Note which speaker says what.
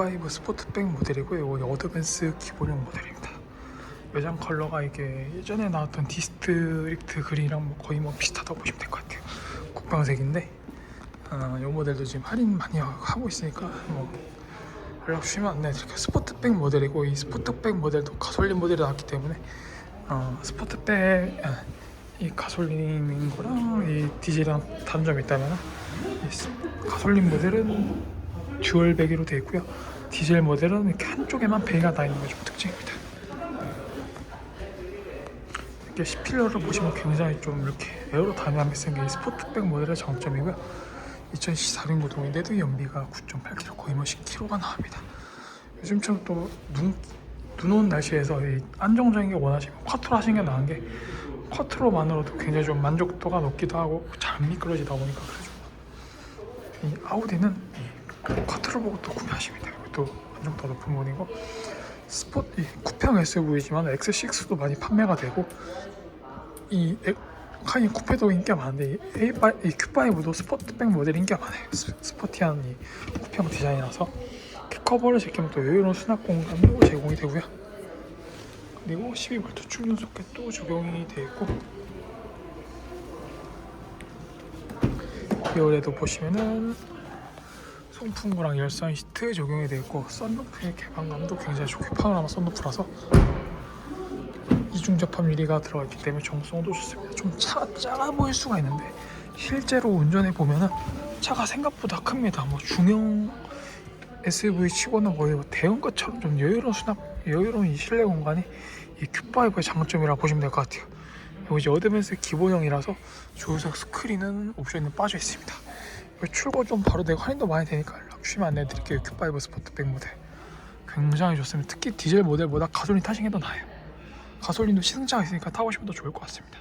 Speaker 1: Q5 스포트백 모델이고요. 이거 어드밴스 기본형 모델입니다. 외장 컬러가 이게 예전에 나왔던 디스트릭트 그린이랑 뭐 거의 뭐 비슷하다고 보시면 될 것 같아요. 국방색인데 어, 이 모델도 지금 할인 많이 하고 있으니까 뭐 연락 주시면 안내드릴게요. 스포트백 모델이고 이 스포트백 모델도 가솔린 모델이 나왔기 때문에 어, 스포트백 아, 이 가솔린인 거랑 이 디젤이랑 단점이 있다면 이 스- 가솔린 모델은 듀얼 배기로 되어 있고요. 디젤 모델은 이렇게 한쪽에만 배기가 나 있는 게 좀 특징입니다. 이렇게 C필러를 보시면 굉장히 좀 이렇게 에어로 다이나믹 생긴 이 스포트백 모델의 장점이고요. 2014년 구동인데도 연비가 9.8km 거의 뭐 10km가 나옵니다. 요즘처럼 또눈 눈 오는 날씨에서 이 안정적인 게 원하시면 쿼트로 하시는 게 나은 게 쿼트로만으로도 굉장히 좀 만족도가 높기도 하고 잘안 미끄러지다 보니까 그래서 이 아우디는 이 쿼트로 보고 또 구매하시면 돼요. 또 만족도 높은 모델이고 스포 이 쿠페형 SUV지만 X6도 많이 판매가 되고 이 에- 카니 쿠페도 인기가 많은데 이, A5, 이 Q5도 스포트백 모델 인기가 많아요. 스, 스포티한 이 쿠페형 디자인이라서 커버를 제끼면 또 여유로운 수납 공간도 제공이 되고요. 그리고 12V 충전 소켓도 적용이 되어 있고 기어에도 보시면은 송풍구랑 열선 시트 적용이 되어 있고 썬루프의 개방감도 굉장히 좋게 파노라마 썬루프라서 이중 접합 유리가 들어가 있기 때문에 정성도 좋습니다. 좀 차가 작아 보일 수가 있는데 실제로 운전해 보면은 차가 생각보다 큽니다. 뭐 중형 SUV 치고는 거의 뭐 대형 것처럼 좀 여유로운 수납, 여유로운 이 실내 공간이 이 Q5의 장점이라고 보시면 될 것 같아요. 그리고 이제 어드밴스 기본형이라서 조수석 스크린은 옵션이 빠져 있습니다. 출고 좀 바로 되고 할인도 많이 되니까 연락 주시면 안내드릴게요. Q5 스포트백 모델 굉장히 좋습니다. 특히 디젤 모델보다 가솔린 타시는 게 더 나아요. 가솔린도 시승차가 있으니까 타보시면 더 좋을 것 같습니다.